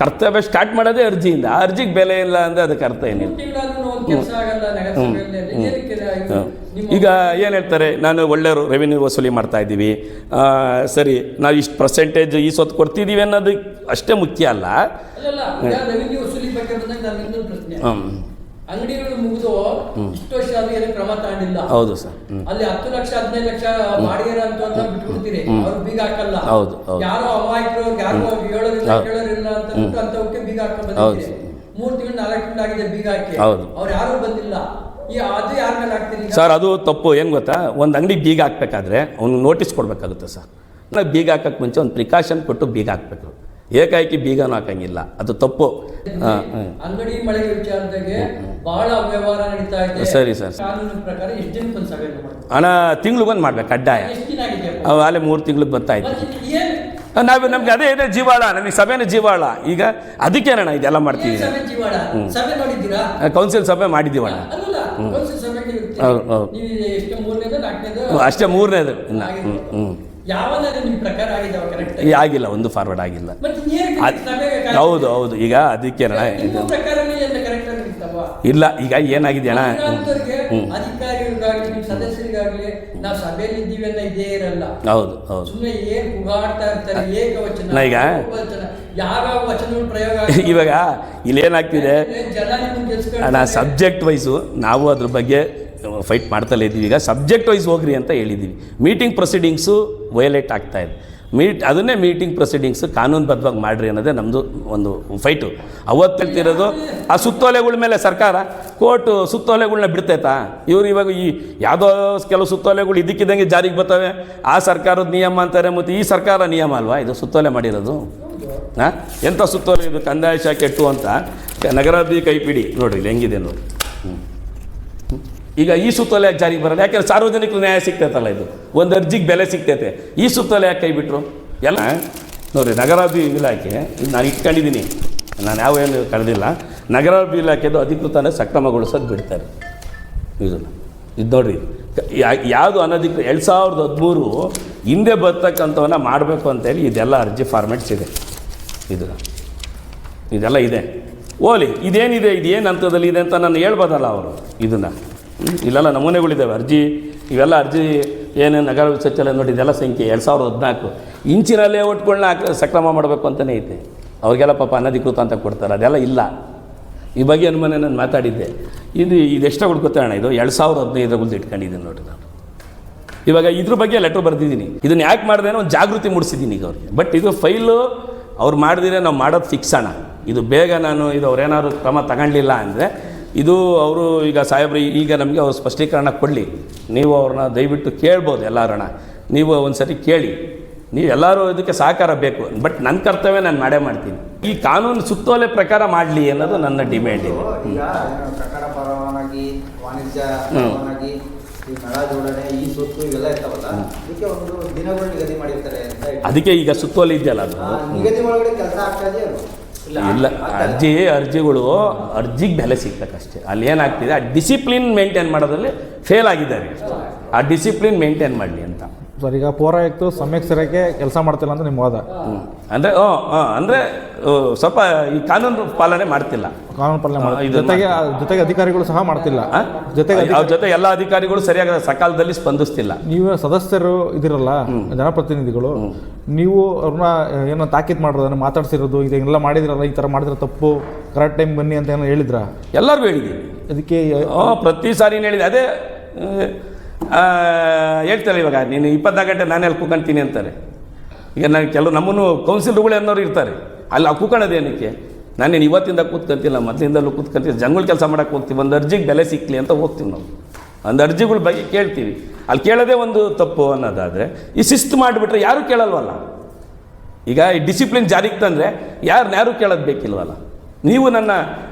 ಕರ್ತವ್ಯ ಸ್ಟಾರ್ಟ್ ಮಾಡೋದೇ ಅರ್ಜಿಯಿಂದ. ಆ ಅರ್ಜಿಗೆ ಬೆಲೆ ಇಲ್ಲ ಅಂದರೆ ಅದಕ್ಕೆ ಅರ್ಥ ಏನಿಲ್ಲ. ಹ್ಞೂ ಹ್ಞೂ ಈಗ ಏನು ಹೇಳ್ತಾರೆ ನಾನು ಒಳ್ಳೆ ರೆವಿನ್ಯೂ ವಸೂಲಿ ಮಾಡ್ತಾ ಇದ್ದೀವಿ. ಸರಿ ನಾವು ಇಷ್ಟು ಪರ್ಸೆಂಟೇಜ್ ಈ ಸೊತ್ತು ಕೊಡ್ತಿದ್ದೀವಿ ಅನ್ನೋದು ಅಷ್ಟೇ ಮುಖ್ಯ ಅಲ್ಲ. ಅಲ್ಲಲ್ಲ ಅಂಗಡಿಗಳು ಮುಗಿದು ಇಷ್ಟು ವರ್ಷ ಆದ್ರೂ ಏನು ಕ್ರಮ ತಗೊಂಡಿಲ್ಲ. ಹೌದು ಸರ್. ಅಲ್ಲಿ ಹತ್ತು ಲಕ್ಷ ಹದಿನೈದು ಲಕ್ಷ ಬಾಡಿಗೆ ಅಂತ ಬಿಟ್ಬಿಡ್ತೀರಿ ಅವ್ರು ಬೀಗ ಹಾಕಲ್ಲ. ಹೌದು. ಯಾರೋ ಅಮಾಯಕರು ಯಾರೋ ಹೇಳೋರಿಲ್ಲ ಕೇಳೋರಿಲ್ಲ ಅಂತ ಅಂತವಕ್ಕೆ ಬೀಗ ಹಾಕೊಂಡು. ಬಂದಿದ್ದೀರಿ ಮೂರು ತಿಂಗಳು ನಾಲ್ಕು ತಿಂಗಳು ಆಗಿದೆ ಬೀಗ ಹಾಕಿ. ಅವ್ರು ಯಾರು ಬಂದಿಲ್ಲ. ಈ ಅದು ಯಾರ ಮೇಲೆ ಹಾಕ್ತೀರಿ ಸರ್ ಅದು ತಪ್ಪು. ಏನು ಗೊತ್ತಾ? ಒಂದು ಅಂಗಡಿ ಬೀಗ ಹಾಕ್ಬೇಕಾದ್ರೆ ಅವ್ನಿಗೆ ನೋಟಿಸ್ ಕೊಡಬೇಕಾಗುತ್ತೆ ಸರ್. ನಾವು ಬೀಗ ಹಾಕಕ್ಕೆ ಮುಂಚೆ ಒಂದು ಪ್ರಿಕಾಷನ್ ಕೊಟ್ಟು ಬೀಗ ಹಾಕಬೇಕು. ಏಕಾಏಕಿ ಬೀಗನೂ ಹಾಕಂಗಿಲ್ಲ. ಅದು ತಪ್ಪು. ಅಂಗಡಿ ಮಳಿಗೆ ವಿಚಾರದಾಗೆ ಬಹಳ ವ್ಯವಹಾರ ನಡೀತಾ ಇದೆ. ಸರಿ ಸರ್. ಹಣ ಪ್ರಕಾರ ಎಷ್ಟು ದಿನಕ್ಕೆ ಒಂದು ಸಭೆ ಮಾಡ್ಬೇಕು ಕಡ್ಡಾಯ. ಅಲ್ಲೇ ಮೂರು ತಿಂಗ್ಳಿಗೆ ಬರ್ತಾ ಇತ್ತು ನಾವು ನಮ್ಗೆ ಅದೇ ಇದೆ ಜೀವಾಳ ನಮಗೆ ಸಭೆನೇ ಜೀವಾಳ. ಈಗ ಅದಕ್ಕೇನಣ್ಣ ಇದೆಲ್ಲ ಏನ್ ಮಾಡ್ತೀವಿ? ಕೌನ್ಸಿಲ್ ಸಭೆ ಮಾಡಿದ್ದೀವಣ್ಣ. ಅಣ್ಣ ಅಷ್ಟೇ ಮೂರನೇದು. ಇನ್ನು ಹ್ಞೂ ಹ್ಞೂ ಆಗಿಲ್ಲ ಒಂದು ಫಾರ್ವರ್ಡ್ ಆಗಿಲ್ಲ. ಹೌದು ಹೌದು. ಈಗ ಅದಕ್ಕೆ ಅಣ್ಣ ಇಲ್ಲ ಈಗ ಏನಾಗಿದೆ ಅಣ್ಣ? ಹೌದು ಹೌದು. ಈಗ- ಇವಾಗ ಇಲ್ಲೇನಾಗ್ತಿದೆ? ಏನಾಗ್ತಿದೆ ಅಣ್ಣ ಸಬ್ಜೆಕ್ಟ್ ವೈಸು ನಾವು ಅದ್ರ ಬಗ್ಗೆ ಫೈಟ್ ಮಾಡ್ತಲೇ ಇದ್ದೀವಿ. ಈಗ ಸಬ್ಜೆಕ್ಟ್ ವೈಸ್ ಹೋಗ್ರಿ ಅಂತ ಹೇಳಿದ್ದೀವಿ. ಮೀಟಿಂಗ್ ಪ್ರೊಸೀಡಿಂಗ್ಸು ವಯೋಲೇಟ್ ಇದೆ. ಮೀಟ್ ಅದನ್ನೇ ಮೀಟಿಂಗ್ ಪ್ರೊಸೀಡಿಂಗ್ಸ್ ಕಾನೂನುಬದ್ಧವಾಗಿ ಮಾಡಿರಿ ಅನ್ನೋದೇ ನಮ್ಮದು ಒಂದು ಫೈಟು ಅವತ್ತು ಹೇಳ್ತಿರೋದು, ಆ ಸುತ್ತೋಲೆಗಳ ಮೇಲೆ ಸರ್ಕಾರ, ಕೋರ್ಟು ಸುತ್ತೋಲೆಗಳನ್ನ ಬಿಡ್ತೈತಾ? ಇವರು ಇವಾಗ ಈ ಯಾವುದೋ ಕೆಲವು ಸುತ್ತೋಲೆಗಳು ಇದಕ್ಕಿದ್ದಂಗೆ ಜಾರಿಗೆ ಬರ್ತವೆ. ಆ ಸರ್ಕಾರದ ನಿಯಮ ಅಂತಾರೆ ಮತ್ತು ಈ ಸರ್ಕಾರ ನಿಯಮ ಅಲ್ವಾ? ಇದು ಸುತ್ತೋಲೆ ಮಾಡಿರೋದು. ಹಾಂ? ಎಂಥ ಸುತ್ತೋಲೆ ಇದು? ಕಂದಾಯ ಶಾಖೆ ಅಂತ ನಗರಾಭಿ ಕೈಪಿಡಿ. ನೋಡಿರಿ ಹೆಂಗಿದೆ ನೋಡಿ ಹ್ಮ್. ಈಗ ಈ ಸುತ್ತೋಲೆ ಯಾಕೆ ಜಾರಿಗೆ ಬರಲ್ಲ? ಯಾಕೆಂದ್ರೆ ಸಾರ್ವಜನಿಕರು ನ್ಯಾಯ ಸಿಗ್ತೈತಲ್ಲ ಇದು. ಒಂದು ಅರ್ಜಿಗೆ ಬೆಲೆ ಸಿಗ್ತೈತೆ. ಈ ಸುತ್ತೋಲೆ ಯಾಕೆ ಕೈ ಬಿಟ್ರು ಎಲ್ಲ ನೋಡ್ರಿ ನಗರಾಭಿ ಇಲಾಖೆ, ಇದು ನಾನು ಇಟ್ಕೊಂಡಿದ್ದೀನಿ ನಾನು ಯಾವ ಏನು ಕಳೆದಿಲ್ಲ. ನಗರಾಭಿ ಇಲಾಖೆದು ಅಧಿಕೃತನೇ ಸಕ್ರಮಗೊಳಿಸೋದು ಬಿಡ್ತಾರೆ. ಇದನ್ನು ಇದು ನೋಡ್ರಿ. ಯಾವುದು ಅನಧಿಕೃತ ಎರಡು ಸಾವಿರದ ಹದಿಮೂರು ಹಿಂದೆ ಬರ್ತಕ್ಕಂಥವನ್ನ ಮಾಡಬೇಕು ಅಂತೇಳಿ ಇದೆಲ್ಲ ಅರ್ಜಿ ಫಾರ್ಮೆಟ್ಸ್ ಇದೆ. ಇದು ಇದೆಲ್ಲ ಇದೆ. ಓಲಿ, ಇದೇನಿದೆ? ಇದು ಏನು ಹಂತದಲ್ಲಿ ಇದೆ ಅಂತ ನಾನು ಹೇಳ್ಬೋದಲ್ಲ ಅವರು, ಇದನ್ನು. ಇಲ್ಲೆಲ್ಲ ನಮೂನೆಗಳಿದ್ದಾವೆ ಅರ್ಜಿ, ಇವೆಲ್ಲ ಅರ್ಜಿ ಏನು ನಗರ ಸಚಿವಾಲಯ ನೋಡಿ, ಇದೆಲ್ಲ ಸಂಖ್ಯೆ ಎರಡು ಸಾವಿರದ ಹದಿನಾಲ್ಕು. ಇಂಚಿನ ಲೇಔಟ್ಗಳನ್ನ ಸಕ್ರಮ ಮಾಡಬೇಕು ಅಂತಲೇ ಐತೆ. ಅವ್ರಿಗೆಲ್ಲ ಪಾಪ ಅನಧಿಕೃತ ಅಂತ ಕೊಡ್ತಾರೆ. ಅದೆಲ್ಲ ಇಲ್ಲ. ಈ ಬಗ್ಗೆ ಅನುಮಾನ ನಾನು ಮಾತಾಡಿದ್ದೆ. ಇದು ಇದೆಷ್ಟು ಅಣ್ಣ ಇದು? ಎರಡು ಸಾವಿರದ ಹದಿನೈದರದ್ದು ಇಟ್ಕೊಂಡಿದ್ದೀನಿ ನೋಡಿ ನಾನು. ಇವಾಗ ಇದ್ರ ಬಗ್ಗೆ ಲೆಟ್ರ್ ಬರೆದಿದ್ದೀನಿ. ಇದನ್ನು ಯಾಕೆ ಮಾಡಿದೆ ಒಂದು ಜಾಗೃತಿ ಮೂಡಿಸಿದ್ದೀನಿ ಈಗ ಅವ್ರಿಗೆ. ಬಟ್ ಇದು ಫೈಲು ಅವ್ರು ಮಾಡಿದ್ರೆ ನಾವು ಮಾಡೋದು ಫಿಕ್ಸ್ ಅಣ್ಣ. ಇದು ಬೇಗ ನಾನು ಇದು ಅವ್ರೇನಾದ್ರು ಕ್ರಮ ತಗೊಂಡಿಲ್ಲ ಅಂದರೆ ಇದು ಅವರು ಈಗ ಸಾಹೇಬ್ರಿ ಈಗ ನಮಗೆ ಅವ್ರು ಸ್ಪಷ್ಟೀಕರಣ ಕೊಡಲಿ. ನೀವು ಅವ್ರನ್ನ ದಯವಿಟ್ಟು ಕೇಳ್ಬೋದು ಎಲ್ಲರನ್ನ. ನೀವು ಒಂದು ಸರಿ ಕೇಳಿ. ನೀವು ಎಲ್ಲರೂ ಇದಕ್ಕೆ ಸಹಕಾರ ಬೇಕು. ಬಟ್ ನನ್ನ ಕರ್ತವ್ಯ ನಾನು ಮಾಡೇ ಮಾಡ್ತೀನಿ. ಈ ಕಾನೂನು ಸುತ್ತೋಲೆ ಪ್ರಕಾರ ಮಾಡಲಿ ಅನ್ನೋದು ನನ್ನ ಡಿಮ್ಯಾಂಡ್ ಇದೆ. ಅದಕ್ಕೆ ಈಗ ಸುತ್ತೋಲೆ ಇದೆಯಲ್ಲ ಅದು? ಇಲ್ಲ ಅರ್ಜಿ ಅರ್ಜಿಗಳು ಅರ್ಜಿಗೆ ಬೆಲೆ ಸಿಗ್ಬೇಕಷ್ಟೇ. ಅಲ್ಲಿ ಏನಾಗ್ತಿದೆ? ಆ ಡಿಸಿಪ್ಲಿನ್ ಮೇಂಟೈನ್ ಮಾಡೋದ್ರಲ್ಲಿ ಫೇಲ್ ಆಗಿದ್ದಾರೆ. ಅಷ್ಟೇ. ಆ ಡಿಸಿಪ್ಲಿನ್ ಮೇಂಟೈನ್ ಮಾಡಲಿ ಅಂತ. ಸರ್ ಈಗ ಇತ್ತು ಸಮಯಕ್ಕೆ ಸರಿಯಾಗಿ ಕೆಲಸ ಮಾಡ್ತಿಲ್ಲ ಅಂತ ನಿಮ್ಮ ವಾದ? ಅಂದ್ರೆ ಅಂದರೆ ಓ ಅಂದರೆ ಸ್ವಲ್ಪ ಈ ಕಾನೂನು ಪಾಲನೆ ಮಾಡ್ತಿಲ್ಲ. ಕಾನೂನು ಪಾಲನೆ ಮಾಡಿ ಜೊತೆಗೆ ಜೊತೆಗೆ ಅಧಿಕಾರಿಗಳು ಸಹ ಮಾಡ್ತಿಲ್ಲ. ಜೊತೆಗೆ ಅವ್ರ ಜೊತೆ ಎಲ್ಲ ಅಧಿಕಾರಿಗಳು ಸರಿಯಾಗಿ ಸಕಾಲದಲ್ಲಿ ಸ್ಪಂದಿಸ್ತಿಲ್ಲ. ನೀವು ಸದಸ್ಯರು ಇದಿರಲ್ಲ ಜನಪ್ರತಿನಿಧಿಗಳು ನೀವು ಅವ್ರನ್ನ ಏನೋ ತಾಕೀತ್ ಮಾಡಿರೋದನ್ನ ಮಾತಾಡ್ಸಿರೋದು ಇದೆಲ್ಲ ಮಾಡಿದಿರಲ್ಲ ಈ ಥರ ಮಾಡಿದ್ರೆ ತಪ್ಪು ಕರೆಕ್ಟ್ ಟೈಮ್ ಬನ್ನಿ ಅಂತ ಏನೋ ಹೇಳಿದ್ರ? ಎಲ್ಲರಿಗೂ ಹೇಳಿದ್ದೀನಿ. ಅದಕ್ಕೆ ಪ್ರತಿ ಸಾರಿ ಹೇಳಿದೆ. ಅದೇ ಹೇಳ್ತಾರೆ ಇವಾಗ, ನೀನು ಇಪ್ಪತ್ನಾಲ್ಕು ಗಂಟೆ ನಾನೇ ಅಲ್ಲಿ ಕೂಕೊಂತೀನಿ ಅಂತಾರೆ. ಈಗ ನಾನು ಕೆಲವು ನಮ್ಮನ್ನು ಕೌನ್ಸಿಲರ್ಗಳು ಅನ್ನೋರು ಇರ್ತಾರೆ. ಅಲ್ಲಿ ಆ ಏನಕ್ಕೆ? ನಾನೇನು ಇವತ್ತಿಂದ ಕೂತ್ಕೊಂತಿಲ್ಲ, ಮೊದಲಿಂದಲೂ ಕೂತ್ಕೊಂತೀನಿ ಜಂಗುಲ್ ಕೆಲಸ ಮಾಡೋಕೆ ಹೋಗ್ತೀವಿ, ಒಂದು ಅರ್ಜಿಗೆ ಬೆಲೆ ಸಿಕ್ಕಲಿ ಅಂತ ಹೋಗ್ತೀವಿ ನಾವು. ಒಂದು ಅರ್ಜಿಗಳ ಬಗ್ಗೆ ಕೇಳ್ತೀವಿ. ಅಲ್ಲಿ ಕೇಳೋದೇ ಒಂದು ತಪ್ಪು ಅನ್ನೋದಾದರೆ, ಈ ಶಿಸ್ತು ಮಾಡಿಬಿಟ್ರೆ ಯಾರು ಕೇಳಲ್ವಲ್ಲ? ಈಗ ಈ ಡಿಸಿಪ್ಲಿನ್ ಜಾರಿಗೆ ತಂದರೆ ಯಾರು ಯಾರು ಕೇಳೋದು ಬೇಕಿಲ್ವಲ್ಲ? ನೀವು ನನ್ನ,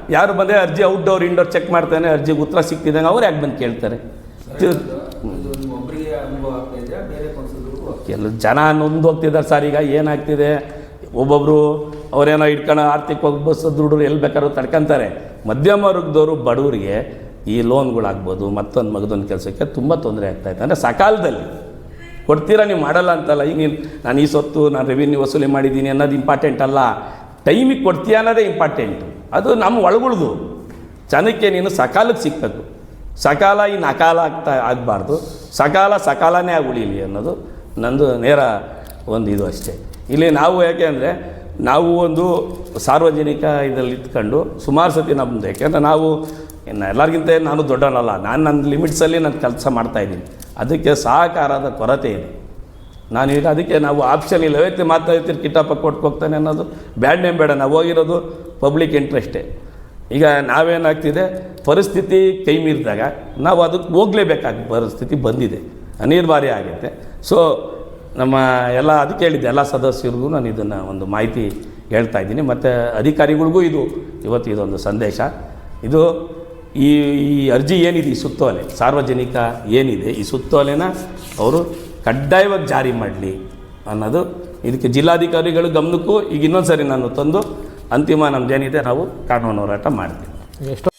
ಯಾರು ಬಂದರೆ ಅರ್ಜಿ ಔಟ್ಡೋರ್ ಇಂಡೋರ್ ಚೆಕ್ ಮಾಡ್ತಾನೆ, ಅರ್ಜಿಗೆ ಉತ್ತರ ಸಿಕ್ತಿದ್ದಂಗೆ ಅವ್ರು ಯಾಕೆ ಬಂದು ಕೇಳ್ತಾರೆ ತಿ- ಇದು ನಿಮ್ಮೊಬ್ಬರಿಗೆ ಅನುಭವ ಆಗ್ತಾ ಇದೆಯಾ ಬೇರೆ ಕೆಲವು ಜನ ನೊಂದು ಹೋಗ್ತಿದ್ದಾರೆ ಸರ್. ಈಗ ಏನಾಗ್ತಿದೆ ಒಬ್ಬೊಬ್ಬರು ಅವರೇನೋ ಇಟ್ಕೊಂಡು ಆರ್ಥಿಕವಾಗಿ ಬಸ್ ದುಡ್ಡು ಎಲ್ಲಿ ಬೇಕಾದ್ರೂ ತಡ್ಕೊಂತಾರೆ. ಮಧ್ಯಮ ವರ್ಗದವರು ಬಡವರಿಗೆ ಈ ಲೋನ್ಗಳಾಗ್ಬೋದು ಮತ್ತೊಂದು ಮಗದೊಂದು ಕೆಲಸಕ್ಕೆ ತುಂಬ ತೊಂದರೆ ಆಗ್ತಾಯಿತ್ತು ಅಂದರೆ ಸಕಾಲದಲ್ಲಿ ಕೊಡ್ತೀರಾ ನೀವು ಮಾಡಲ್ಲ ಅಂತಲ್ಲ. ಈಗ ನೀನು, ನಾನು ಈ ಸೊತ್ತು ನಾನು ರೆವಿನ್ಯೂ ವಸೂಲಿ ಮಾಡಿದ್ದೀನಿ ಅನ್ನೋದು ಇಂಪಾರ್ಟೆಂಟ್ ಅಲ್ಲ. ಟೈಮಿಗೆ ಕೊಡ್ತೀಯ ಅನ್ನೋದೇ ಇಂಪಾರ್ಟೆಂಟು ಅದು ನಮ್ಮ ಒಳಗುಳ್ದು. ಜನಕ್ಕೆ ನೀನು ಸಕಾಲಕ್ಕೆ ಸಿಕ್ಕಬೇಕು ಸಕಾಲ ಇನ್ನು ಅಕಾಲ ಆಗ್ತಾ ಆಗಬಾರ್ದು. ಸಕಾಲ ಸಕಾಲನೇ ಆಗಿ ಉಳಿಯಲಿ ಅನ್ನೋದು ನಂದು ನೇರ ಒಂದು ಇದು ಅಷ್ಟೇ. ಇಲ್ಲಿ ನಾವು ಯಾಕೆ ಅಂದರೆ ನಾವು ಒಂದು ಸಾರ್ವಜನಿಕ ಇದರಲ್ಲಿ ಇಟ್ಕೊಂಡು ಸುಮಾರು ಸತಿ ನಮ್ಮದು ಯಾಕೆಂದರೆ ನಾವು ಇನ್ನು ಎಲ್ಲರಿಗಿಂತ ನಾನು ದೊಡ್ಡವನಲ್ಲ ನಾನು ನನ್ನ ಲಿಮಿಟ್ಸಲ್ಲಿ ನಾನು ಕೆಲಸ ಮಾಡ್ತಾಯಿದ್ದೀನಿ ಅದಕ್ಕೆ ಸಹಕಾರದ ಕೊರತೆ ಇದೆ. ನಾನು ಈಗ ಅದಕ್ಕೆ ನಾವು ಆಪ್ಷನ್ ಇಲ್ಲ. ವ್ಯಕ್ತಿ ಮಾತಾಡ್ತೀರಿ ಕಿಟ್ಟಪ್ಪ ಕೊಟ್ಟು ಹೋಗ್ತಾನೆ ಅನ್ನೋದು ಬ್ಯಾಡ್ ನೇಮ್ ಬೇಡ. ನಾವು ಹೋಗಿರೋದು ಪಬ್ಲಿಕ್ ಇಂಟ್ರೆಸ್ಟೇ ಈಗ ನಾವೇನಾಗ್ತಿದೆ, ಪರಿಸ್ಥಿತಿ ಕೈ ಮೀರಿದಾಗ ನಾವು ಅದಕ್ಕೆ ಹೋಗಲೇಬೇಕಾದ ಪರಿಸ್ಥಿತಿ ಬಂದಿದೆ. ಅನಿವಾರ್ಯ ಆಗೈತೆ. ಸೊ ನಮ್ಮ ಎಲ್ಲ ಅದಕ್ಕೆ ಹೇಳಿದ್ದೆ, ಎಲ್ಲ ಸದಸ್ಯರಿಗೂ ನಾನು ಇದನ್ನು ಒಂದು ಮಾಹಿತಿ ಹೇಳ್ತಾ ಇದ್ದೀನಿ. ಮತ್ತು ಅಧಿಕಾರಿಗಳಿಗೂ ಇದು, ಇವತ್ತು ಇದೊಂದು ಸಂದೇಶ. ಇದು ಈ ಈ ಅರ್ಜಿ ಏನಿದೆ, ಈ ಸುತ್ತೋಲೆ, ಸಾರ್ವಜನಿಕ ಏನಿದೆ, ಈ ಸುತ್ತೋಲೆನ ಅವರು ಕಡ್ಡಾಯವಾಗಿ ಜಾರಿ ಮಾಡಲಿ ಅನ್ನೋದು ಇದಕ್ಕೆ ಜಿಲ್ಲಾಧಿಕಾರಿಗಳು ಗಮನಕ್ಕೂ ಈಗ ಇನ್ನೊಂದು ಸರಿ ನಾನು ತಂದು ಅಂತಿಮ ನಮ್ಮದೇನಿದೆ ನಾವು ಕಾನೂನು ಹೋರಾಟ ಮಾಡ್ತೀವಿ. ಎಷ್ಟು